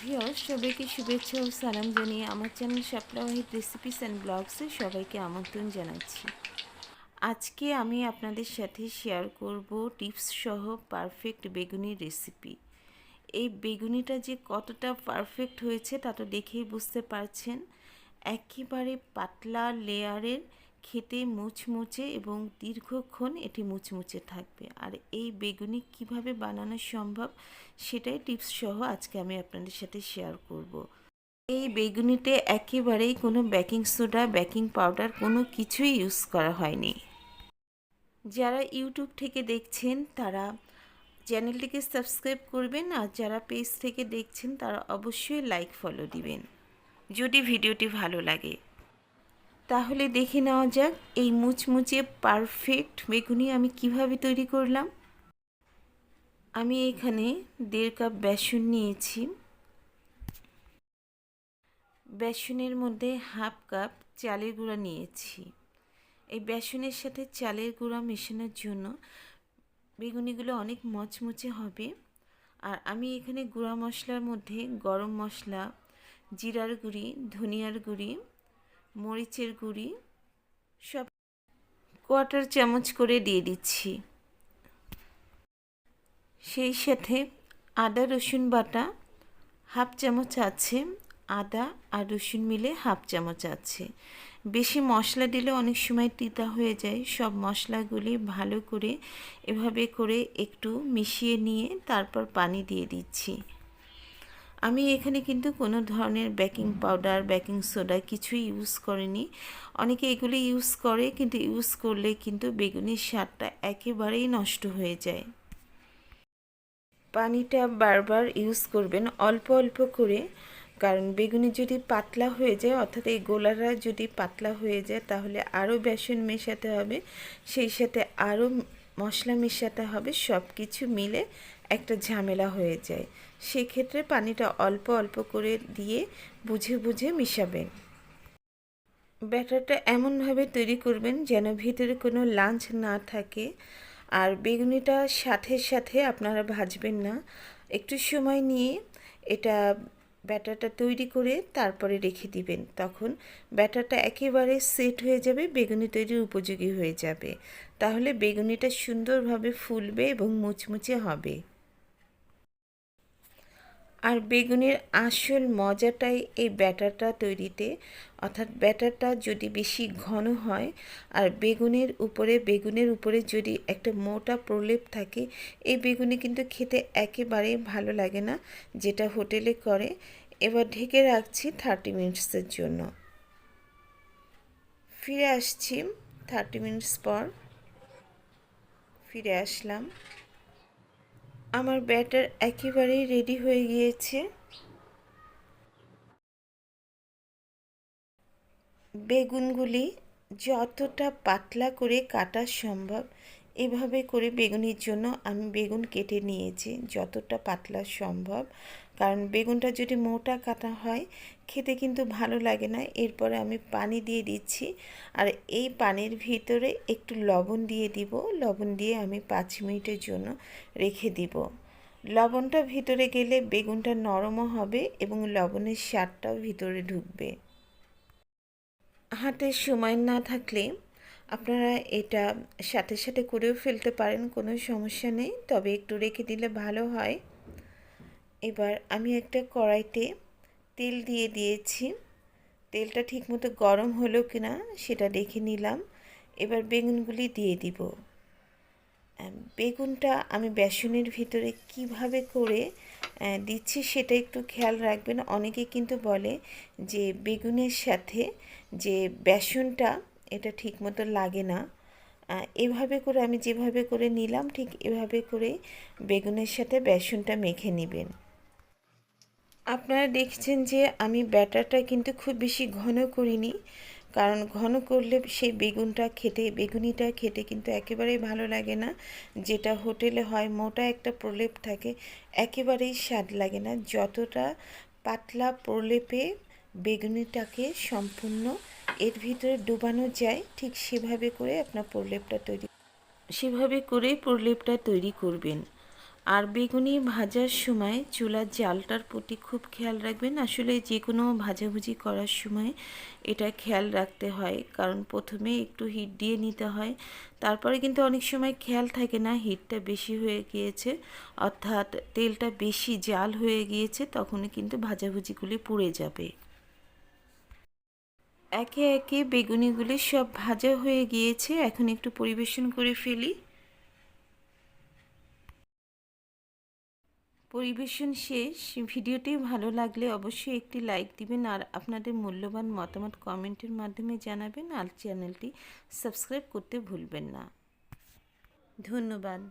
Viewer সবাইকে শুভেচ্ছা ও সালাম জানিয়ে আমার চ্যানেল সাপ্লাওয়াহিদ রেসিপিস অ্যান্ড ব্লগসে সবাইকে আমন্ত্রণ জানাচ্ছি। আজকে আমি আপনাদের সাথে শেয়ার করব টিপস সহ পারফেক্ট বেগুনি রেসিপি এই বেগুনিটা যে কতটা পারফেক্ট হয়েছে তা তো দেখেই বুঝতে পারছেন। একেবারে পাতলা লেয়ারের খেতে মুচমুচে এবং দীর্ঘক্ষণ এটি মুচমুচে থাকবে। আর এই বেগুনি কীভাবে বানানো সম্ভব সেটাই টিপস সহ আজকে আমি আপনাদের সাথে শেয়ার করব। এই বেগুনিতে একেবারেই কোনো বেকিং সোডা বেকিং পাউডার কোনো কিছুই ইউজ করা হয়নি। যারা ইউটিউব থেকে দেখছেন, তারা চ্যানেলটিকে সাবস্ক্রাইব করবেন আর যারা পেজ থেকে দেখছেন, তারা অবশ্যই লাইক ফলো দিবেন। যদি ভিডিওটি ভালো লাগে তাহলে দেখে নেওয়া যাক এই মুচমুচে পারফেক্ট বেগুনি আমি কীভাবে তৈরি করলাম। আমি এখানে দেড় কাপ বেসন নিয়েছি। বেসনের মধ্যে হাফ কাপ চালের গুঁড়া নিয়েছি। এই বেসনের সাথে চালের গুঁড়া মেশানোর জন্য বেগুনিগুলো অনেক মচমচে হবে। আর আমি এখানে গুঁড়া মশলার মধ্যে গরম মশলা, জিরার গুঁড়ি, ধনিয়ার গুঁড়ি মরিচের গুঁড়ি, সব কোয়াটার চামচ করে দিয়ে দিচ্ছি। সেই সাথে আদা, রসুন বাটা হাফ চামচ আছে। আদা আর রসুন মিলে হাফ চামচ আছে। বেশি মশলা দিলে অনেক সময় তিতা হয়ে যায়। সব মশলাগুলি ভালো করে এভাবে করে একটু মিশিয়ে নিয়ে তারপর পানি দিয়ে দিচ্ছি। আমি এখানে কিন্তু কোনো ধরনের বেকিং পাউডার বেকিং সোডা কিছুই ইউজ করিনি। অনেকে এগুলি ইউজ করে কিন্তু ইউজ করলে কিন্তু বেগুনের স্বাদটা একেবারেই নষ্ট হয়ে যায়। পানিটা বারবার ইউজ করবেন অল্প অল্প করে কারণ বেগুনি যদি পাতলা হয়ে যায় অর্থাৎ এই গোলারা যদি পাতলা হয়ে যায় তাহলে আরও বেসন মেশাতে হবে। সেই সাথে আরও মশলা মেশাতে হবে সব কিছু মিলে একটা ঝামেলা হয়ে যায়। সেক্ষেত্রে পানিটা অল্প অল্প করে দিয়ে বুঝে বুঝে মিশাবেন। ব্যাটারটা এমনভাবে তৈরি করবেন যেন ভিতরে কোনো লাঞ্চ না থাকে। আর বেগুনিটা সাথে সাথে আপনারা ভাজবেন না। একটু সময় নিয়ে এটা ব্যাটারটা তৈরি করে তারপরে রেখে দিবেন। তখন ব্যাটারটা একেবারে সেট হয়ে যাবে, বেগুনি তৈরি উপযোগী হয়ে যাবে। তাহলে বেগুনিটা সুন্দরভাবে ফুলবে এবং মুচমুচে হবে। আর বেগুনের আসল মজাটাই এই ব্যাটারটা তৈরিতে। অর্থাৎ ব্যাটারটা যদি বেশি ঘন হয়, আর বেগুনের উপরে বেগুনের উপরে যদি একটা মোটা প্রলেপ থাকে, এই বেগুনি কিন্তু খেতে একেবারেই ভালো লাগে না, যেটা হোটেলে করে। এবার ঢেকে রাখছি থার্টি মিনিটসের জন্য। ফিরে আসছি থার্টি মিনিটস পর। ফিরে আসলাম। আমার ব্যাটার একেবারেই রেডি হয়ে গিয়েছে। বেগুনগুলি যতটা পাতলা করে কাটা সম্ভব, এভাবে করে বেগুনের জন্য আমি বেগুন কেটে নিয়েছি, যতটা পাতলা সম্ভব। কারণ বেগুনটা যদি মোটা কাটা হয় খেতে কিন্তু ভালো লাগে না। এরপরে আমি পানি দিয়ে দিচ্ছি। আর এই পানির ভিতরে একটু লবণ দিয়ে দিব। লবণ দিয়ে আমি পাঁচ মিনিটের জন্য রেখে দিব। লবণটা ভিতরে গেলে বেগুনটা নরমও হবে এবং লবণের স্বাদটাও ভিতরে ঢুকবে। হাতে সময় না থাকলে আপনারা এটা সাথে সাথে করেও ফেলতে পারেন, কোনো সমস্যা নেই। তবে একটু রেখে দিলে ভালো হয়। এবার আমি একটা কড়াইতে তেল দিয়ে দিয়েছি। তেলটা ঠিকমতো গরম হলো কিনা সেটা দেখে নিলাম। এবার বেগুনগুলি দিয়ে দিব। বেগুনটা আমি বেসনের ভিতরে কীভাবে করে দিচ্ছি সেটা একটু খেয়াল রাখবেন। অনেকে কিন্তু বলে যে বেগুনের সাথে যে বেসনটা, এটা ঠিকমতো লাগে না। এভাবে করে আমি যেভাবে করে নিলাম, ঠিক এভাবে করে বেগুনের সাথে বেসনটা মেখে নেবেন। আপনারা দেখছেন যে আমি ব্যাটারটা কিন্তু খুব বেশি ঘন করিনি, কারণ ঘন করলে সেই বেগুনটা খেতে, বেগুনিটা খেতে কিন্তু একেবারেই ভালো লাগে না। যেটা হোটেলে হয়, মোটা একটা প্রলেপ থাকে, একেবারেই স্বাদ লাগে না। যতটা পাতলা প্রলেপে বেগুনিটাকে সম্পূর্ণ এর ভিতরে ডুবানো যায়, ঠিক সেভাবে করে আপনার প্রলেপটা তৈরি, সেভাবে করে প্রলেপটা তৈরি করবেন। আর বেগুনি ভাজার সময় চুলার জালটার প্রতি খুব খেয়াল রাখবেন। আসলে যে কোনো ভাজাভুজি করার সময় এটা খেয়াল রাখতে হয়। কারণ প্রথমে একটু হিট দিয়ে নিতে হয়। তারপরে কিন্তু অনেক সময় খেয়াল থাকে না হিটটা বেশি হয়ে গিয়েছে। অর্থাৎ তেলটা বেশি জাল হয়ে গিয়েছে তখনই কিন্তু ভাজাভুজিগুলি পুড়ে যাবে। একে একে বেগুনিগুলি সব ভাজা হয়ে গিয়েছে। এখন একটু পরিবেশন করে ফেলি। পরিবেশন শেষ। ভিডিওটি ভালো লাগলে অবশ্যই একটি লাইক দিবেন আর আপনাদের মূল্যবান মতামত কমেন্টের মাধ্যমে জানাবেন। আর চ্যানেলটি সাবস্ক্রাইব করতে ভুলবেন না। ধন্যবাদ।